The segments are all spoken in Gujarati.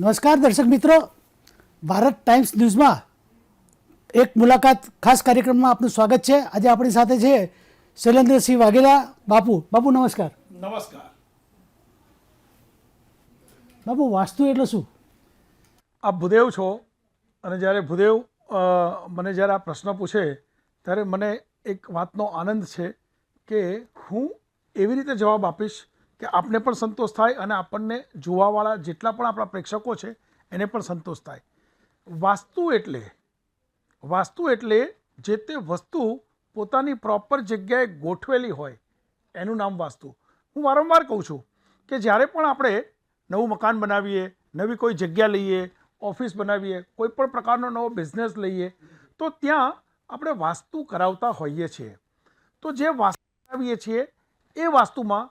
નમસ્કાર દર્શક મિત્રો. ભારત ટાઈમ્સ ન્યૂઝમાં એક મુલાકાત ખાસ કાર્યક્રમમાં આપનું સ્વાગત છે. આજે આપણી સાથે છે શૈલેન્દ્રસિંહ વાઘેલા. બાપુ બાપુ નમસ્કાર. નમસ્કાર. બાપુ વાસ્તુ એટલે શું? આપ ભૂદેવ છો અને જ્યારે ભૂદેવ મને જ્યારે આ પ્રશ્ન પૂછે ત્યારે મને એક વાતનો આનંદ છે કે હું એવી રીતે જવાબ આપીશ કે આપને પણ સંતોષ થાય અને આપણને જોવાવાળા જેટલા પણ આપણા પ્રેક્ષકો છે, એને પણ સંતોષ થાય. વાસ્તુ એટલે વાસ્તુ એટલે જે તે વસ્તુ પોતાની પ્રોપર જગ્યાએ ગોઠવેલી હોય, એનું નામ વાસ્તુ. હું વારંવાર કહું છું કે જ્યારે પણ આપણે નવું મકાન બનાવીએ, નવી કોઈ જગ્યા લઈએ, ઓફિસ બનાવીએ, કોઈ પણ પ્રકારનો નવો બિઝનેસ લઈએ, તો ત્યાં આપણે વાસ્તુ કરાવતા હોઈએ છીએ. તો જે વાસ્તુ કરાવીએ છીએ, એ વાસ્તુમાં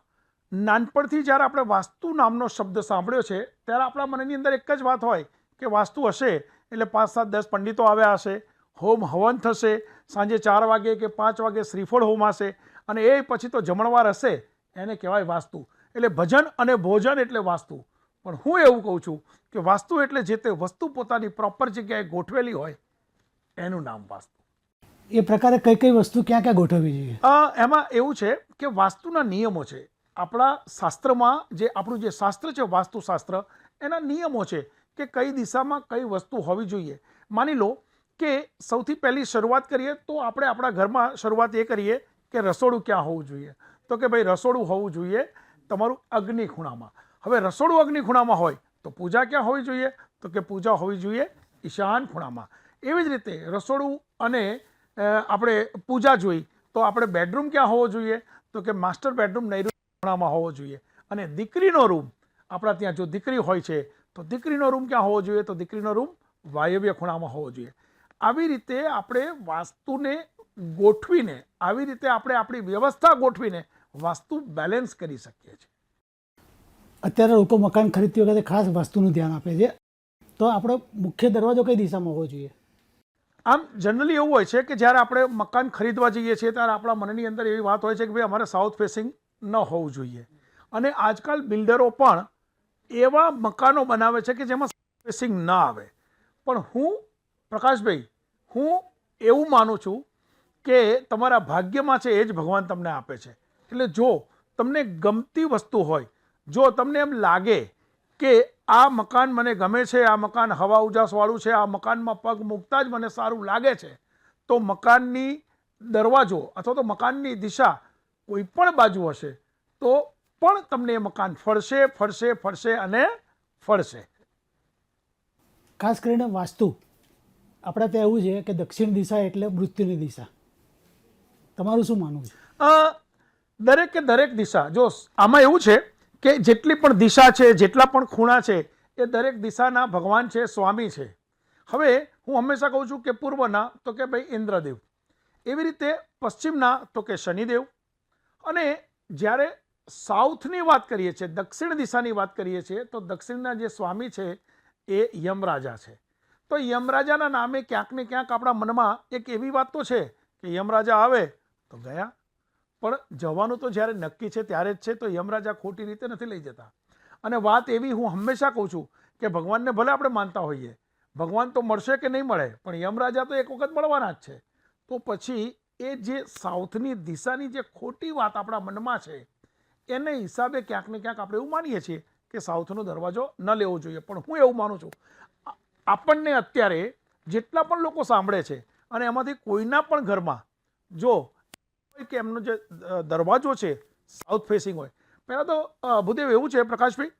નાનપણથી જ્યારે આપણે વાસ્તુ નામનો શબ્દ સાંભળ્યો છે ત્યારે આપણા મનની અંદર એક જ વાત હોય કે વાસ્તુ હશે એટલે પાંચ સાત દસ પંડિતો આવ્યા હશે હોમ હવન થશે સાંજે ચાર વાગે કે પાંચ વાગે શ્રીફળ હોમ હશે અને એ પછી તો જમણવાર હશે એને કહેવાય વાસ્તુ. એટલે ભજન અને ભોજન એટલે વાસ્તુ. પણ હું એવું કહું છું કે વાસ્તુ એટલે જે તે વસ્તુ પોતાની પ્રોપર જગ્યાએ ગોઠવેલી હોય એનું નામ વાસ્તુ. એ પ્રકારે કઈ કઈ વસ્તુ ક્યાં ક્યાં ગોઠવવી જોઈએ? એમાં એવું છે કે વાસ્તુના નિયમો છે. આપણા શાસ્ત્રમાં જે આપણું જે શાસ્ત્ર છે, વાસ્તુશાસ્ત્ર, એના નિયમો છે કે કઈ દિશામાં કઈ વસ્તુ હોવી જોઈએ. માની લો કે સૌથી પહેલી શરૂઆત કરીએ તો આપણે આપણા ઘરમાં શરૂઆત એ કરીએ કે રસોડું ક્યાં હોવું જોઈએ. તો કે ભાઈ રસોડું હોવું જોઈએ તમારું અગ્નિ ખૂણામાં હવે રસોડું અગ્નિ ખૂણામાં હોય તો પૂજા ક્યાં હોવી જોઈએ? તો કે પૂજા હોવી જોઈએ ઈશાન ખૂણામાં. એવી જ રીતે રસોડું અને આપણે પૂજા જોઈ તો આપણે બેડરૂમ ક્યાં હોવો જોઈએ? તો કે માસ્ટર બેડરૂમ નૈઋત્ય ખૂણામાં હોવો જોઈએ. અને દીકરીનો રૂમ આપણા ત્યાં જો દીકરી હોય છે તો દીકરીનો રૂમ ક્યાં હોવો જોઈએ? તો દીકરીનો રૂમ વાયવ્ય ખૂણામાં હોવો જોઈએ. આવી રીતે આપણે વાસ્તુને ગોઠવીને આવી રીતે આપણે આપણી વ્યવસ્થા ગોઠવીને વાસ્તુ બેલેન્સ કરી શકીએ છીએ. અત્યારે લોકો મકાન ખરીદતી વખતે ખાસ વાસ્તુનું ધ્યાન આપે છે. તો આપણો મુખ્ય દરવાજો કઈ દિશામાં હોવો જોઈએ? આમ જનરલી એવું હોય છે કે જ્યારે આપણે મકાન ખરીદવા જઈએ છીએ ત્યારે આપણા મનની અંદર એવી વાત હોય છે કે ભાઈ અમારે સાઉથ ફેસિંગ ન હોવું જોઈએ. અને આજકાલ બિલ્ડરો પણ એવા મકાનો બનાવે છે કે જેમાં સ્પેસિંગ ન આવે. પણ હું, પ્રકાશભાઈ, હું એવું માનું છું કે તમારા ભાગ્યમાં છે એ જ ભગવાન તમને આપે છે. એટલે જો તમને ગમતી વસ્તુ હોય, જો તમને એમ લાગે કે આ મકાન મને ગમે છે, આ મકાન હવા ઉજાસવાળું છે, આ મકાનમાં પગ મૂકતા જ મને સારું લાગે છે, તો મકાનની દરવાજો અથવા તો મકાનની દિશા કોઈ પણ બાજુ હશે તો પણ તમને એ મકાન ફળશે ફળશે ફળશે અને ફળશે ખાસ કરીને વાસ્તુ. આપણે ત્યાં એવું છે કે દક્ષિણ દિશા એટલે મૃત્યુની દિશા. તમારું શું માનવું છે? દરેકે દરેક દિશા. જો આમાં એવું છે કે જેટલી પણ દિશા છે જેટલા પણ ખૂણા છે એ દરેક દિશાના ભગવાન છે સ્વામી છે. હવે હું હંમેશા કહું છું કે પૂર્વના તો કે ભાઈ ઇન્દ્રદેવ. એવી રીતે પશ્ચિમના તો કે શનિદેવ. અને જ્યારે સાઉથની વાત કરીએ છીએ, દક્ષિણ દિશાની વાત કરીએ છીએ, તો દક્ષિણના જે સ્વામી છે એ યમરાજા છે. તો યમરાજાના નામે ક્યાંક ને ક્યાંક આપણા મનમાં એક એવી વાત તો છે કે યમરાજા આવે તો ગયા. પણ જવાનું તો જ્યારે નક્કી છે ત્યારે જ છે, તો યમરાજા ખોટી રીતે નથી લઈ જતા. અને વાત એવી હું હંમેશા કહું છું કે ભગવાનને ભલે આપણે માનતા હોઈએ, ભગવાન તો મળશે કે નહીં મળે, પણ યમરાજા તો એક વખત મળવાના જ છે. તો પછી એ જે સાઉથની દિશાની જે ખોટી વાત આપણા મનમાં છે, એને હિસાબે ક્યાંક ને ક્યાંક આપણે એવું માનીએ છીએ કે સાઉથનો દરવાજો ન લેવો જોઈએ. પણ હું એવું માનું છું આપણને અત્યારે જેટલા પણ લોકો સાંભળે છે અને એમાંથી કોઈના પણ ઘરમાં જો કે એમનો જે દરવાજો છે સાઉથ ફેસિંગ હોય. પહેલાં તો ભૂદેવ એવું છે પ્રકાશભાઈ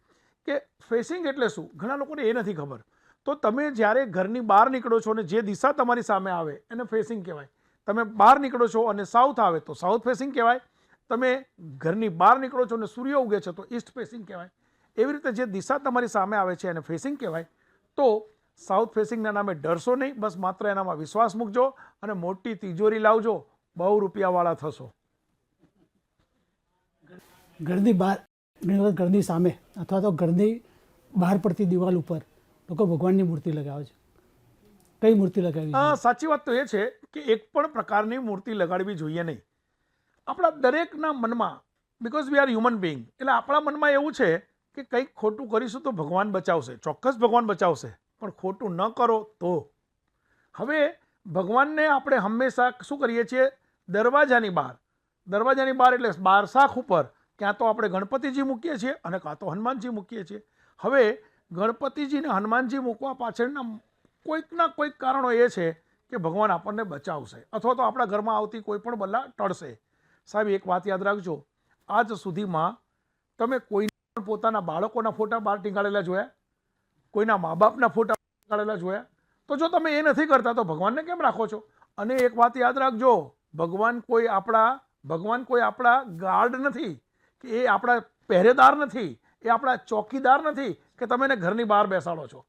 કે ફેસિંગ એટલે શું? ઘણા લોકોને એ નથી ખબર. તો તમે જ્યારે ઘરની બહાર નીકળો છો અને જે દિશા તમારી સામે આવે, એને ફેસિંગ કહેવાય. તમે બહાર નીકળો છો અને સાઉથ આવે તો સાઉથ ફેસિંગ કહેવાય. તમે ઘરની બહાર નીકળો છો અને સૂર્ય ઉગે છે તો ઈસ્ટ ફેસિંગ કહેવાય. એવી રીતે જે દિશા તમારી સામે આવે છે એને ફેસિંગ કહેવાય. તો સાઉથ ફેસિંગના નામે ડરશો નહીં બસ માત્ર એનામાં વિશ્વાસ મૂકજો અને મોટી તિજોરી લાવજો બહુ રૂપિયાવાળા થશો. ઘરની બહાર ઘણી વખત ઘરની સામે અથવા તો ઘરની બહાર પડતી દિવાલ ઉપર લોકો ભગવાનની મૂર્તિ લગાવે છે. કઈ મૂર્તિ લગાવી? સાચી વાત તો એ છે કે એક પણ પ્રકારની મૂર્તિ લગાડવી જોઈએ નહીં. આપણા દરેકના મનમાં because we are human being એટલે આપણા મનમાં એવું છે કે કંઈક ખોટું કરીશું તો ભગવાન બચાવશે, ચોક્કસ ભગવાન બચાવશે, પણ ખોટું ન કરો તો. હવે ભગવાનને આપણે હંમેશા શું કરીએ છીએ? દરવાજાની બહાર. દરવાજાની બહાર એટલે બાર શાખ ઉપર, ક્યાં તો આપણે ગણપતિજી મૂકીએ છીએ અને કાં તો હનુમાનજી મૂકીએ છીએ. હવે ગણપતિજીને હનુમાનજી મૂકવા પાછળના કોઈકના કોઈક કારણો એ છે કે ભગવાન આપણને બચાવશે અથવા તો આપણા ઘરમાં આવતી કોઈ પણ બલ્લા ટળશે. સાહેબ, એક વાત યાદ રાખજો. આજ સુધીમાં તમે કોઈ પણ પોતાના બાળકોના ફોટા બહાર ટીંગાડેલા જોયા? કોઈના મા બાપના ફોટા ટીંગાડેલા જોયા? તો જો તમે એ નથી કરતા, તો ભગવાનને કેમ રાખો છો? અને એક વાત યાદ રાખજો. ભગવાન કોઈ આપણા, ભગવાન કોઈ આપણા ગાર્ડ નથી કે એ આપણા પહેરેદાર નથી, એ આપણા ચોકીદાર નથી કે તમે એને ઘરની બહાર બેસાડો છો.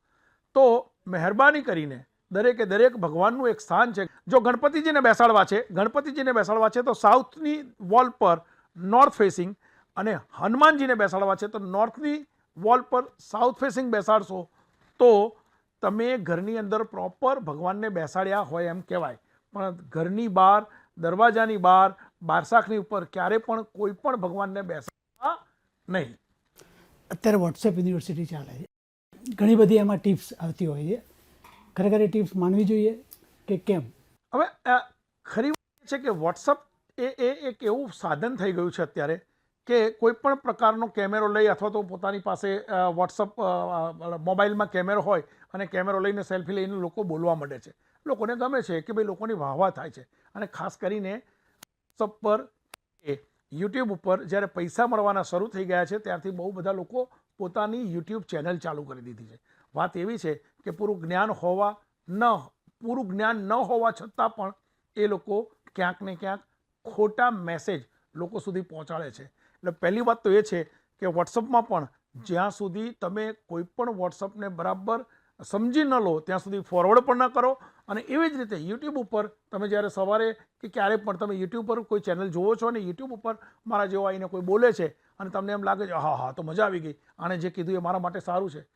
તો મહેરબાની કરીને દરેકે દરેક ભગવાનનું એક સ્થાન છે. જો ગણપતિજીને બેસાડવા છે, ગણપતિજીને બેસાડવા છે તો સાઉથની વોલ પર નોર્થ ફેસિંગ અને હનુમાનજીને બેસાડવા છે તો નોર્થની વોલ પર સાઉથ ફેસિંગ બેસાડશો તો તમે ઘરની અંદર પ્રોપર ભગવાનને બેસાડ્યા હોય એમ કહેવાય. પણ ઘરની બહાર, દરવાજાની બહાર બારસાખની ઉપર ક્યારે પણ કોઈ પણ ભગવાનને બેસાડવા નહીં. અત્યારે વોટ્સએપ યુનિવર્સિટી ચાલે છે. ઘણી બધી એમાં ટિપ્સ આવતી હોય છે. ખરેખર એ ટિપ્સ માનવી જોઈએ કે કેમ? હવે ખરી છે કે વોટ્સઅપ એ એ એક એવું સાધન થઈ ગયું છે અત્યારે કે કોઈ પણ પ્રકારનો કેમેરો લઈ અથવા તો પોતાની પાસે વોટ્સઅપ મોબાઈલમાં કેમેરો હોય અને કેમેરો લઈને સેલ્ફી લઈને લોકો બોલવા માંડે છે. લોકોને ગમે છે કે ભાઈ લોકોની વાહવા થાય છે અને ખાસ કરીને વોટ્સઅપ પર એ યુટ્યુબ ઉપર જ્યારે પૈસા મળવાના શરૂ થઈ ગયા છે ત્યારથી બહુ બધા લોકો પોતાની યુટ્યુબ ચેનલ ચાલુ કરી દીધી છે. વાત એવી છે કે પૂરું જ્ઞાન હોવા ન પૂરું જ્ઞાન ન હોવા છતાં પણ એ લોકો ક્યાંક ને ક્યાંક ખોટા મેસેજ લોકો સુધી પહોંચાડે છે. એટલે પહેલી વાત તો એ છે કે વોટ્સઅપમાં પણ જ્યાં સુધી તમે કોઈ પણ વોટ્સઅપને બરાબર સમજી ન લો, ત્યાં સુધી ફોરવર્ડ પણ ન કરો અને એવી જ રીતે યુટ્યુબ ઉપર તમે જ્યારે સવારે કે ક્યારે પણ તમે યુટ્યુબ પર કોઈ ચેનલ જુઓ છો અને યુટ્યુબ ઉપર મારા જેવો આવીને કોઈ બોલે છે અને તમને એમ લાગે છે હા હા તો મજા આવી ગઈ. આણે જે કીધું એ મારા માટે સારું છે.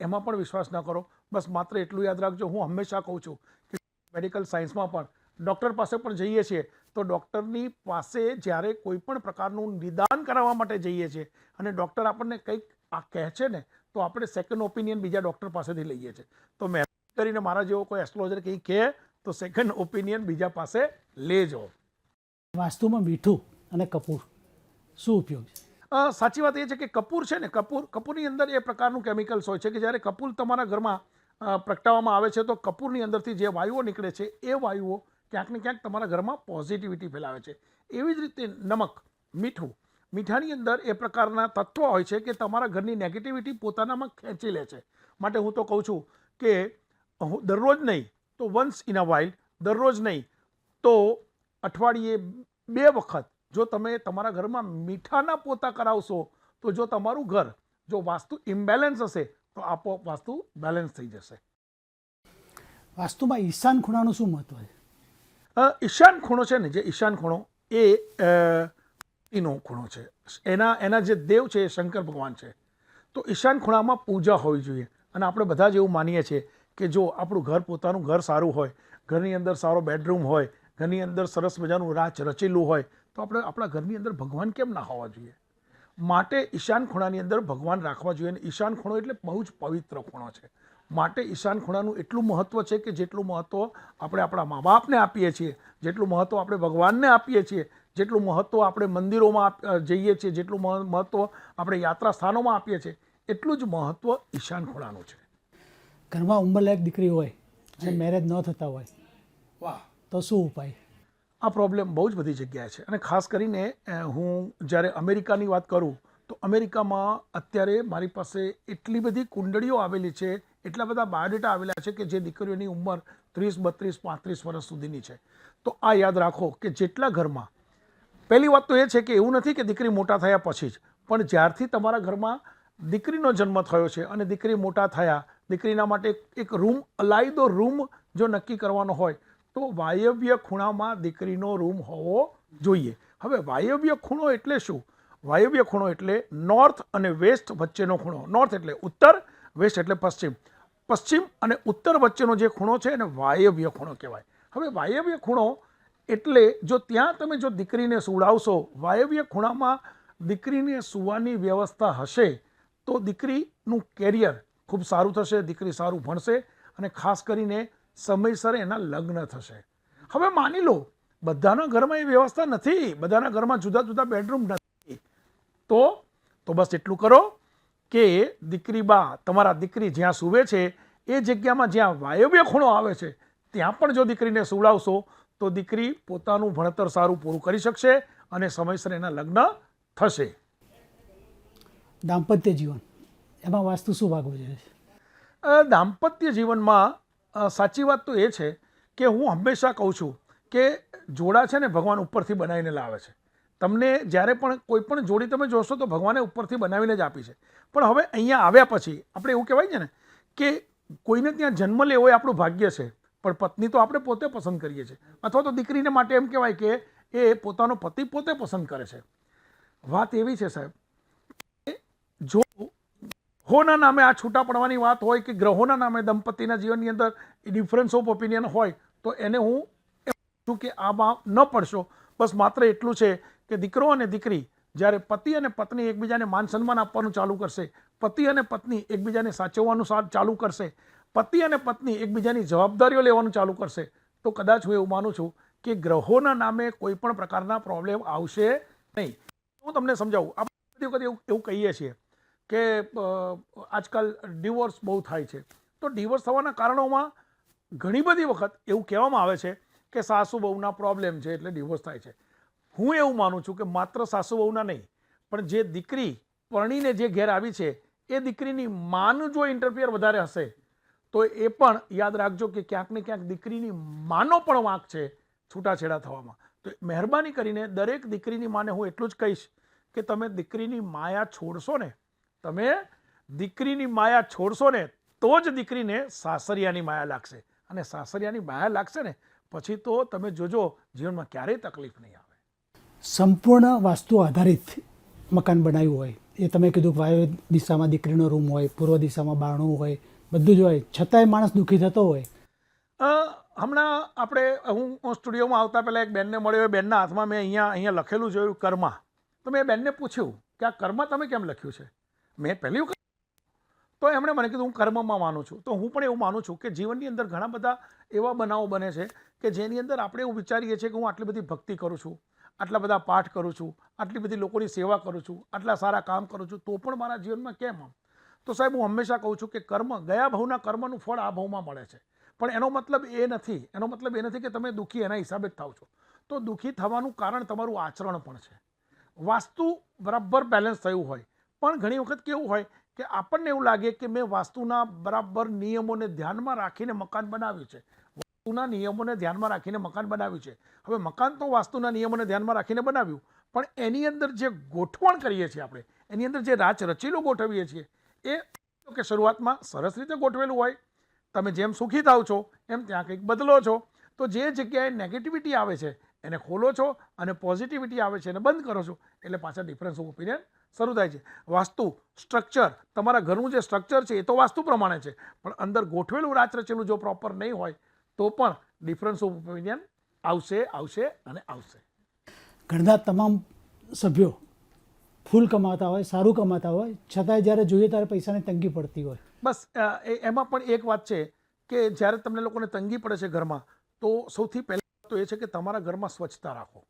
એમાં પણ વિશ્વાસ ન કરો. બસ માત્ર એટલું યાદ રાખજો હું હંમેશા કહું છું કે મેડિકલ સાયન્સમાં પણ ડૉક્ટર પાસે પણ જઈએ છીએ તો ડૉક્ટરની પાસે જ્યારે કોઈ પણ પ્રકારનું નિદાન કરાવવા માટે જઈએ છીએ અને ડૉક્ટર આપણને કંઈક આ કહે છે ને તો આપણે સેકન્ડ ઓપિનિયન બીજા ડૉક્ટર પાસેથી લઈએ છીએ. તો મહેરબાની કરીને મારા જેવો કોઈ એસ્ટ્રોલોજર કંઈ કહે તો સેકન્ડ ઓપિનિયન બીજા પાસે લેજો વાસ્તુમાં મીઠું અને કપૂર શું ઉપયોગ છે? સાચી વાત એ છે કે કપૂર છે ને કપૂર કપૂરની અંદર એ પ્રકારનું કેમિકલ્સ હોય છે કે જ્યારે કપૂર તમારા ઘરમાં પ્રગટાવવામાં આવે છે, તો કપૂરની અંદરથી જે વાયુઓ નીકળે છે, એ વાયુઓ ક્યાંક ને ક્યાંક તમારા ઘરમાં પોઝિટિવિટી ફેલાવે છે. એવી જ રીતે નમક, મીઠું, મીઠાની અંદર એ પ્રકારના તત્વો હોય છે કે તમારા ઘરની નેગેટિવિટી પોતાનામાં ખેંચી લે છે. માટે હું તો કહું છું કે હું દરરોજ નહીં, તો વન્સ ઇન અ વાઇલ્ડ દરરોજ નહીં, તો અઠવાડિયે બે વખત જો તમે તમારા ઘરમાં મીઠાના પોતા કરાવશો, તો જો તમારું ઘર, જો વાસ્તુ ઇમ્બેલેન્સ હશે તો આપોઆપ વાસ્તુ બેલેન્સ થઈ જશે. વાસ્તુમાં ઈશાન ખૂણાનું શું મહત્વ છે? ઈશાન ખૂણો છે ને જે ઈશાન ખૂણો એ એનો ખૂણો છે. એના એના જે દેવ છે એ શંકર ભગવાન છે. તો ઈશાન ખૂણામાં પૂજા હોવી જોઈએ. અને આપણે બધા જ એવું માનીએ છીએ કે જો આપણું ઘર પોતાનું ઘર સારું હોય ઘરની અંદર સારો બેડરૂમ હોય ઘરની અંદર સરસ મજાનું રાચ રચેલું હોય તો આપણે આપણા ઘરની અંદર ભગવાન કેમ ના હોવા જોઈએ? માટે ઈશાન ખૂણાની અંદર ભગવાન રાખવા જોઈએ. અને ઈશાન ખૂણો એટલે બહુ જ પવિત્ર ખૂણો છે. માટે ઈશાન ખૂણાનું એટલું મહત્ત્વ છે કે જેટલું મહત્ત્વ આપણે આપણા મા બાપને આપીએ છીએ જેટલું મહત્ત્વ આપણે ભગવાનને આપીએ છીએ જેટલું મહત્ત્વ આપણે મંદિરોમાં આપ- જઈએ છીએ જેટલું મહ- મહત્ત્વ આપણે યાત્રા સ્થાનોમાં આપીએ છીએ એટલું જ મહત્ત્વ ઈશાન ખૂણાનું છે. ઘરમાં ઉંમરલાયક દીકરી હોય અને મેરેજ ન થતા હોય વાહ. તો શું ઉપાય? આ પ્રોબ્લેમ બહુ જ બધી જગ્યાએ છે. અને ખાસ કરીને હું જ્યારે અમેરિકાની વાત કરું, તો અમેરિકામાં અત્યારે મારી પાસે એટલી બધી કુંડળીઓ આવેલી છે, એટલા બધા બાયોડેટા આવેલા છે કે જે દીકરીઓની ઉંમર ત્રીસ, બત્રીસ, પાંત્રીસ વર્ષ સુધીની છે. તો આ યાદ રાખો કે જેટલા ઘરમાં, પહેલી વાત તો એ છે કે એવું નથી કે દીકરી મોટા થયા પછી જ, પણ જ્યારથી તમારા ઘરમાં દીકરીનો જન્મ થયો છે અને દીકરી મોટા થયા, દીકરીના માટે એક- રૂમ અલાયદો રૂમ જો નક્કી કરવાનો હોય તો વાયવ્ય ખૂણામાં દીકરીનો રૂમ હોવો જોઈએ. હવે વાયવ્ય ખૂણો એટલે શું? વાયવ્ય ખૂણો એટલે નોર્થ અને વેસ્ટ વચ્ચેનો ખૂણો. નોર્થ એટલે ઉત્તર વેસ્ટ એટલે પશ્ચિમ. પશ્ચિમ અને ઉત્તર વચ્ચેનો જે ખૂણો છે એને વાયવ્ય ખૂણો કહેવાય. હવે વાયવ્ય ખૂણો એટલે જો ત્યાં તમે જો દીકરીને સુવડાવશો, વાયવ્ય ખૂણામાં દીકરીને સુવાની વ્યવસ્થા હશે, તો દીકરીનું કેરિયર ખૂબ સારું થશે, દીકરી સારું ભણશે અને ખાસ કરીને સમયસર એના લગ્ન થશે. હવે માની લો બધાના ઘરમાં એ વ્યવસ્થા નથી. બધાના ઘરમાં જુદા જુદા બેડરૂમ નથી. તો તો બસ એટલું કરો કે દીકરી બા તમારા દીકરી જ્યાં સૂવે છે એ જગ્યામાં જ્યાં વાયવ્ય ખૂણો આવે છે ત્યાં પણ જો દીકરીને સુવડાવશો તો દીકરી પોતાનું ભણતર સારું પૂરું કરી શકશે અને સમયસર એના લગ્ન થશે. દાંપત્ય જીવન. એમાં વાસ્તુ શું ભાગવું જોઈએ? દાંપત્ય જીવનમાં સાચી વાત તો એ છે કે હું હંમેશા કહું છું કે જોડા છે ને ભગવાન ઉપરથી બનાવીને લાવે છે. તમને જ્યારે પણ કોઈ પણ જોડી તમે જોશો તો ભગવાને ઉપરથી બનાવીને જ આપી છે. પણ હવે અહીંયા આવ્યા પછી આપણે એવું કહેવાય છે ને કે કોઈને ત્યાં જન્મ લેવો એ આપણું ભાગ્ય છે, પણ પત્ની તો આપણે પોતે પસંદ કરીએ છીએ. અથવા તો દીકરીને માટે એમ કહેવાય કે એ પોતાનો પતિ પોતે પસંદ કરે છે. વાત એવી છે સાહેબ ગ્રહોના નામે આ છૂટા પડવાની વાત હોય કે ગ્રહોના નામે દંપતીના જીવનની અંદર ડિફરન્સ ઓફ ઓપિનિયન હોય, તો એને હું છું કે આમાં ન પડશો. બસ માત્ર એટલું છે કે દીકરો અને દીકરી જ્યારે પતિ અને પત્ની એકબીજાને માન સન્માન આપવાનું ચાલુ કરશે, પતિ અને પત્ની એકબીજાને સાચવવાનું ચાલુ કરશે, પતિ અને પત્ની એકબીજાની જવાબદારીઓ લેવાનું ચાલુ કરશે, તો કદાચ હું એવું માનું છું કે ગ્રહોના નામે કોઈ પણ પ્રકારના પ્રોબ્લેમ આવશે નહીં. હું તમને સમજાવું, આપણે બધી વખત એવું એવું કહીએ છીએ કે આજકાલ ડિવોર્સ બહુ થાય છે. તો ડિવોર્સ થવાના કારણોમાં ઘણી બધી વખત એવું કહેવામાં આવે છે કે સાસુ બહુના પ્રોબ્લેમ છે એટલે ડિવોર્સ થાય છે. હું એવું માનું છું કે માત્ર સાસુ બહુના નહીં, પણ જે દીકરી પરણીને જે ઘેર આવી છે, એ દીકરીની માનું જો ઇન્ટરફિયર વધારે હશે, તો એ પણ યાદ રાખજો કે ક્યાંક ને ક્યાંક દીકરીની માનો પણ વાંક છે છૂટાછેડા થવામાં. તો મહેરબાની કરીને દરેક દીકરીની માને હું એટલું જ કહીશ કે તમે દીકરીની માયા છોડશો ને તમે દીકરીની માયા છોડશો ને તો જ દીકરીને સાસરિયાની માયા લાગશે. અને સાસરિયાની માયા લાગશે ને પછી તો તમે જોજો જીવનમાં ક્યારેય તકલીફ નહીં આવે. સંપૂર્ણ વાસ્તુ આધારિત મકાન બનાવ્યું હોય એ તમે કીધું કે વાયુ દિશામાં દીકરીનો રૂમ હોય પૂર્વ દિશામાં બારણું હોય બધું જ હોય છતાંય માણસ દુઃખી થતો હોય. હમણાં આપણે હું હું સ્ટુડિયોમાં આવતા પહેલાં એક બેનને મળ્યો એ બેનના હાથમાં મેં અહીંયા અહીંયા લખેલું જોયું કર્મા. તો મેં બેનને પૂછ્યું કે આ કર્મા તમે કેમ લખ્યું છે? મેં પહેલી વખત તો એમણે મને કીધું, હું કર્મમાં માનું છું. તો હું પણ એવું માનું છું કે જીવનની અંદર ઘણા બધા એવા બનાવો બને છે કે જેની અંદર આપણે એવું વિચારીએ છીએ કે હું આટલી બધી ભક્તિ કરું છું, આટલા બધા પાઠ કરું છું, આટલી બધી લોકોની સેવા કરું છું, આટલા સારા કામ કરું છું, તો પણ મારા જીવનમાં કેમ આમ? તો સાહેબ, હું હંમેશા કહું છું કે કર્મ, ગયા ભાવના કર્મનું ફળ આ ભાવમાં મળે છે. પણ એનો મતલબ એ નથી, એનો મતલબ એ નથી કે તમે દુઃખી એના હિસાબે જ થાવ છો. તો દુઃખી થવાનું કારણ તમારું આચરણ પણ છે. વાસ્તુ બરાબર બેલેન્સ થયું હોય. પણ ઘણી વખત કેવું હોય કે આપણને એવું લાગે કે મેં વાસ્તુના બરાબર નિયમોને ધ્યાનમાં રાખીને મકાન બનાવ્યું છે. વાસ્તુના નિયમોને ધ્યાનમાં રાખીને મકાન બનાવ્યું છે. હવે મકાન તો વાસ્તુના નિયમોને ધ્યાનમાં રાખીને બનાવ્યું, પણ એની અંદર જે ગોઠવણ કરીએ છીએ આપણે, એની અંદર જે રાચ રચીલો ગોઠવીએ છીએ, એ કે શરૂઆતમાં સરસ રીતે ગોઠવેલું હોય, તમે જેમ સુખી થાવ છો, એમ ત્યાં કંઈક બદલો છો, તો જે જગ્યાએ નેગેટિવિટી આવે છે, એને ખોલો છો અને પોઝિટિવિટી આવે છે, એને બંધ કરો છો, એટલે પાછા ડિફરન્સ ઓફ ઓપિનિયન શરૂ થાય છે. વાસ્તુ સ્ટ્રક્ચર તમારા ઘરનું જે સ્ટ્રક્ચર છે એ તો વાસ્તુ પ્રમાણે છે. પણ અંદર ગોઠવેલું રાચ રચેલું જો પ્રોપર નહીં હોય તો પણ ડિફરન્સ ઓફ ઓપિનિયન આવશે આવશે અને આવશે. ઘરના તમામ સભ્યો ફૂલ કમાતા હોય સારું કમાતા હોય છતાંય જ્યારે જોઈએ ત્યારે પૈસાની તંગી પડતી હોય. બસ એમાં પણ એક વાત છે કે જ્યારે તમને લોકોને તંગી પડે છે ઘરમાં તો સૌથી પહેલાં તો એ છે કે તમારા ઘરમાં સ્વચ્છતા રાખો.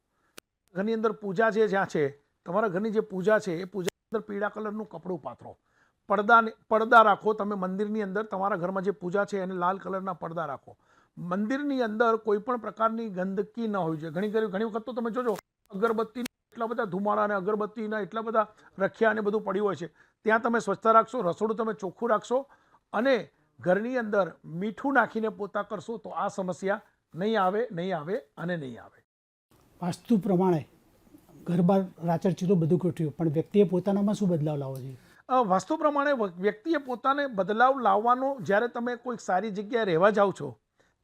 ઘરની અંદર પૂજા જે જ્યાં છે તમારા ઘરની જે પૂજા છે, એ પૂજા અંદર પીળા કલરનું કપડું પાથરો. પડદા પડદા રાખો, તમે મંદિરની અંદર તમારા ઘરમાં જે પૂજા છે, એને લાલ કલરના પડદા રાખો. મંદિરની અંદર કોઈ પણ પ્રકારની ગંદકી ન હોવી જોઈએ. ઘણી ઘણી વખત તો તમે જોજો, અગરબત્તી એટલા બધા ધુમાડા અને અગરબત્તીના એટલા બધા રખ્યા અને બધું પડ્યું હોય છે. ત્યાં તમે સ્વચ્છતા રાખશો, રસોડું તમે ચોખ્ખું રાખશો અને ઘરની અંદર મીઠું નાખીને પોતા કરશો તો આ સમસ્યા નહીં આવે નહીં આવે અને નહીં આવે. વાસ્તુ પ્રમાણે ઘર બહાર રાચર ચીરો બધું ગોઠવ્યું. પણ વ્યક્તિએ પોતાનામાં શું બદલાવ લાવવો જોઈએ? વાસ્તુ પ્રમાણે વ્યક્તિએ પોતાને બદલાવ લાવવાનો, જ્યારે તમે કોઈક સારી જગ્યાએ રહેવા જાઓ છો,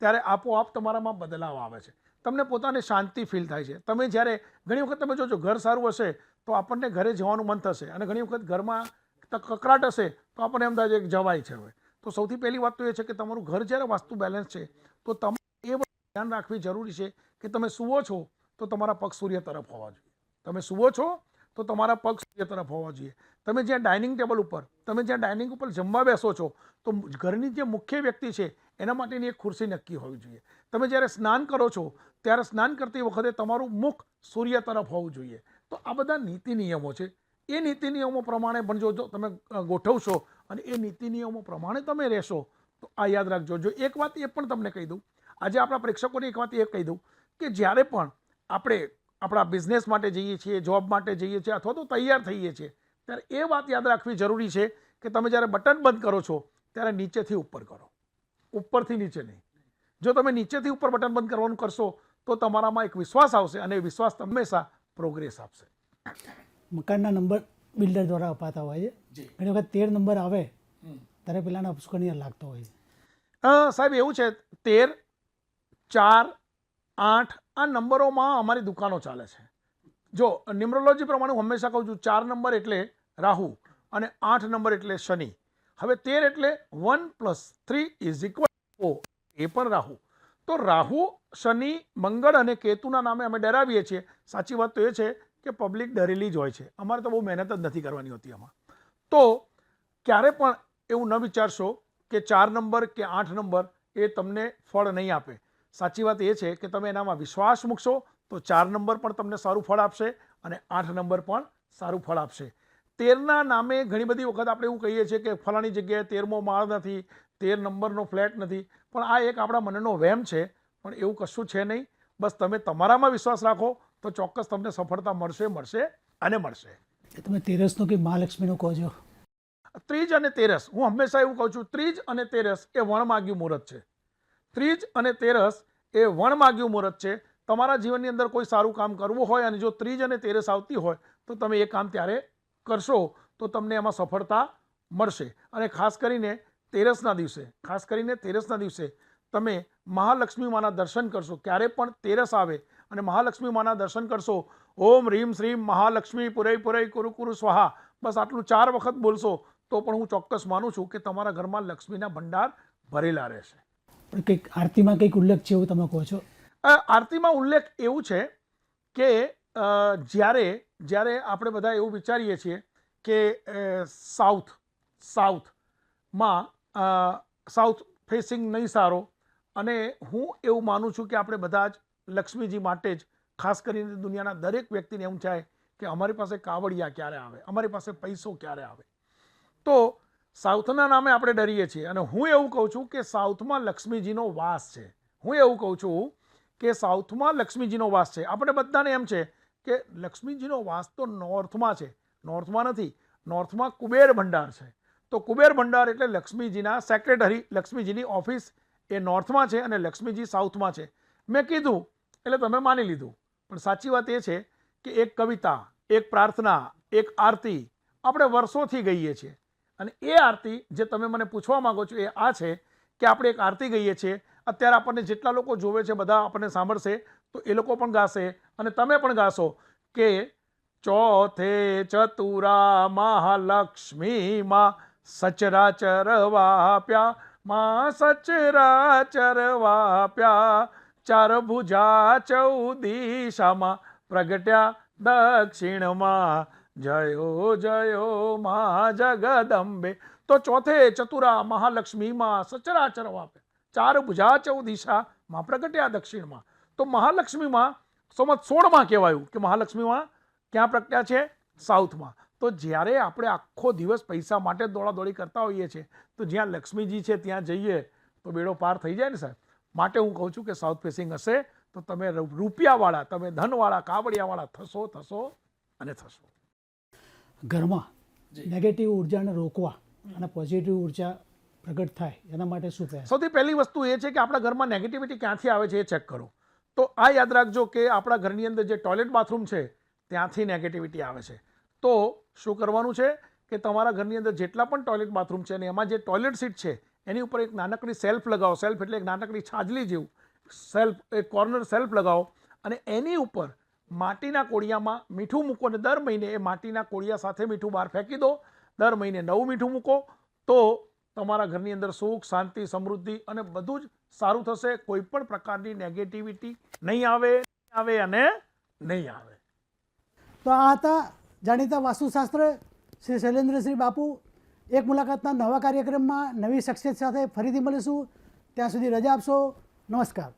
ત્યારે આપોઆપ તમારામાં બદલાવ આવે છે. તમને પોતાને શાંતિ ફીલ થાય છે. તમે જ્યારે, ઘણી વખત તમે જોજો, ઘર સારું હશે, તો આપણને ઘરે જવાનું મન થશે. અને ઘણી વખત ઘરમાં કકરાટ હશે, તો આપણને એમ થાય છે કે જવાય છે હવે. તો સૌથી પહેલી વાત તો એ છે કે તમારું ઘર જ્યારે વાસ્તુ બેલેન્સ છે, તો તમારે એ ધ્યાન રાખવી જરૂરી છે કે તમે સૂવો છો, તો તમારા પગ સૂર્ય તરફ હોવા જોઈએ. તમે સૂવો છો તો તમારા પગ સૂર્ય તરફ હોવા જોઈએ. તમે જ્યાં ડાઇનિંગ ટેબલ ઉપર, તમે જ્યાં ડાઇનિંગ ઉપર જમવા બેસો છો, તો ઘરની જે મુખ્ય વ્યક્તિ છે, એના માટેની એક ખુરશી નક્કી હોવી જોઈએ. તમે જ્યારે સ્નાન કરો છો, ત્યારે સ્નાન કરતી વખતે તમારું મુખ સૂર્ય તરફ હોવું જોઈએ. તો આ બધા નીતિ નિયમો છે. એ નીતિ નિયમો પ્રમાણે પણ જો તમે ગોઠવશો અને એ નીતિ નિયમો પ્રમાણે તમે રહેશો, તો આ યાદ રાખજો. જો એક વાત એ પણ તમને કહી દઉં. આજે આપણા પ્રેક્ષકોને એક વાત એ કહી દઉં કે જ્યારે પણ આપણે આપણા બિઝનેસ માટે જઈએ છીએ જોબ માટે જઈએ છીએ અથવા તો તૈયાર થઈએ છીએ ત્યારે એ વાત યાદ રાખવી જરૂરી છે કે તમે જ્યારે બટન બંધ કરો છો ત્યારે નીચેથી ઉપર કરો. ઉપરથી નીચે નહીં. જો તમે નીચેથી ઉપર બટન બંધ કરવાનું કરશો તો તમારામાં એક વિશ્વાસ આવશે અને એ વિશ્વાસ હંમેશા પ્રોગ્રેસ આપશે. મકાનના નંબર બિલ્ડર દ્વારા અપાતા હોય છે. ઘણી વખત તેર નંબર આવે ત્યારે પેલાના અપસ્કનીય લાગતો હોય છે. સાહેબ એવું છે તેર ચાર આઠ આ નંબરોમાં અમારી દુકાનો ચાલે છે. જો ન્યુમરોલોજી પ્રમાણે હું હંમેશા કહું છું, ચાર નંબર એટલે રાહુ અને આઠ નંબર એટલે શનિ. હવે તેર એટલે one plus three is equal ઓ એ પણ રાહુ. તો રાહુ, શનિ, મંગળ અને કેતુના નામે અમે ડરાવીએ છીએ. સાચી વાત તો એ છે કે પબ્લિક ડરેલી જ હોય છે. અમારે તો બહુ મહેનત જ નથી કરવાની હોતી આમાં. તો ક્યારે પણ એવું ન વિચારશો કે ચાર નંબર કે આઠ નંબર એ તમને ફળ નહીં આપે. સાચી વાત એ છે કે તમે એનામાં વિશ્વાસ મૂકશો તો ચાર નંબર પણ તમને સારું ફળ આપશે અને આઠ નંબર પણ સારું ફળ આપશે. તેરના નામે ઘણી બધી વખત આપણે એવું કહીએ છીએ કે ફલાણી જગ્યાએ તેરમો માળ નથી તેર નંબરનો ફ્લેટ નથી પણ આ એક આપણા મનનો વહેમ છે પણ એવું કશું છે નહીં. બસ તમે તમારામાં વિશ્વાસ રાખો તો ચોક્કસ તમને સફળતા મળશે મળશે અને મળશે. તમે તેરસનો કે મહાલક્ષ્મીનો કહો છો? ત્રીજ અને તેરસ. હું હંમેશા એવું કહું છું ત્રીજ અને તેરસ એ વણમાગ્યું મુહૂર્ત છે. ત્રીજ અને તેરસ એ વણમાગ્યું મુહૂર્ત છે. તમારા જીવનની અંદર કોઈ સારું કામ કરવું હોય અને જો ત્રીજ અને તેરસ આવતી હોય, તો તમે એ કામ ત્યારે કરશો, તો તમને એમાં સફળતા મળશે. અને ખાસ કરીને તેરસના દિવસે, ખાસ કરીને તેરસના દિવસે તમે મહાલક્ષ્મી માના દર્શન કરશો. ક્યારે પણ તેરસ આવે અને મહાલક્ષ્મી માના દર્શન કરશો, ઓમ રીમ શ્રીમ મહાલક્ષ્મી પુરૈ પુરય કુરુ કુરુ સ્વાહા. બસ આટલું ચાર વખત બોલશો, તો પણ હું ચોક્કસ માનું છું કે તમારા ઘરમાં લક્ષ્મીના ભંડાર ભરેલા રહેશે. કંઈક આરતીમાં કંઈક ઉલ્લેખ છે એવું તમે કહો છો? આરતીમાં ઉલ્લેખ એવું છે કે જ્યારે જ્યારે આપણે બધા એવું વિચારીએ છીએ કે સાઉથ, સાઉથમાં સાઉથ ફેસિંગ નહીં સારો અને હું એવું માનું છું કે આપણે બધા જ લક્ષ્મીજી માટે જ, ખાસ કરીને દુનિયાના દરેક વ્યક્તિને એવું થાય કે અમારી પાસે કાવડિયા ક્યારે આવે? અમારી પાસે પૈસો ક્યારે આવે? તો સાઉથના નામે આપણે ડરીએ છીએ. અને હું એવું કહું છું કે સાઉથમાં લક્ષ્મીજીનો વાસ છે. હું એવું કહું છું કે સાઉથમાં લક્ષ્મીજીનો વાસ છે. આપણે બધાને એમ છે કે લક્ષ્મીજીનો વાસ તો નોર્થમાં છે. નોર્થમાં નથી. નોર્થમાં કુબેર ભંડાર છે. તો કુબેર ભંડાર એટલે લક્ષ્મીજીના સેક્રેટરી, લક્ષ્મીજીની ઓફિસ એ નોર્થમાં છે અને લક્ષ્મીજી સાઉથમાં છે. મેં કીધું, એટલે તમે માની લીધું. પણ સાચી વાત એ છે કે એક કવિતા, એક પ્રાર્થના, એક આરતી આપણે વર્ષોથી ગઈએ છીએ. અને એ આરતી જે તમે મને પૂછવા માંગો છો એ આ છે કે આપણે એક આરતી ગઈએ છીએ, અત્યારે આપણને જેટલા લોકો જોવે છે, બધા આપણને સાંભળશે, તો એ લોકો પણ ગાશે. અને તમે પણ ગાશો કે ચોથે ચતુરા મહાલક્ષ્મી માં સચરાચર વાપ્યા, માં સચરાચર વાપ્યા, ચાર ભુજા ચૌદિશામાં પ્રગટ્યા દક્ષિણમાં જયો જયો મા જગદંબે તો ચોથે ચતુરા મહાલક્ષ્મીમાં સચરાચર વાપે. ચાર ભુજા ચૌદિશા માં પ્રગટ્યા દક્ષિણમાં. તો મહાલક્ષ્મીમાં સોમત સોળમાં કહેવાયું કે મહાલક્ષ્મીમાં ક્યાં પ્રગટ્યા છે? સાઉથમાં. તો જ્યારે આપણે આખો દિવસ પૈસા માટે દોડાદોડી કરતા હોઈએ છીએ, તો જ્યાં લક્ષ્મીજી છે ત્યાં જઈએ, તો બેડો પાર થઈ જાય ને સાહેબ. માટે હું કહું છું કે સાઉથ ફેસિંગ હશે, તો તમે રૂપિયાવાળા, તમે ધનવાળા, કાવડિયાવાળા થશો થશો અને થશો. ઘરમાં નેગેટિવ ઉર્જાને રોકવા અને પોઝિટિવ ઊર્જા પ્રગટ થાય એના માટે શું પ્રયાસ? સૌથી પહેલી વસ્તુ એ છે કે આપણા ઘરમાં નેગેટિવિટી ક્યાંથી આવે છે એ ચેક કરો. તો આ યાદ રાખજો કે આપણા ઘરની અંદર જે ટોયલેટ બાથરૂમ છે ત્યાંથી નેગેટિવિટી આવે છે. તો શું કરવાનું છે કે તમારા ઘરની અંદર જેટલા પણ ટોયલેટ બાથરૂમ છે અને એમાં જે ટોયલેટ સીટ છે એની ઉપર એક નાનકડી સેલ્ફ લગાવો. સેલ્ફ એટલે એક નાનકડી છાજલી જેવું. સેલ્ફ એક કોર્નર સેલ્ફ લગાવો અને એની ઉપર માટીના કોળિયામાં મીઠું મૂકો અને દર મહિને એ માટીના કોળિયા સાથે મીઠું બહાર ફેંકી દો. દર મહિને નવું મીઠું મૂકો તો તમારા ઘરની અંદર સુખ, શાંતિ, સમૃદ્ધિ અને બધું જ સારું થશે. કોઈ પણ પ્રકારની નેગેટિવિટી નહીં આવે આવે અને નહીં આવે. તો આ હતા જાણીતા વાસ્તુશાસ્ત્ર શ્રી શૈલેન્દ્રશ્રી બાપુ. એક મુલાકાતના નવા કાર્યક્રમમાં નવી શખ્સિયત સાથે ફરીથી મળીશું. ત્યાં સુધી રજા આપશો. નમસ્કાર.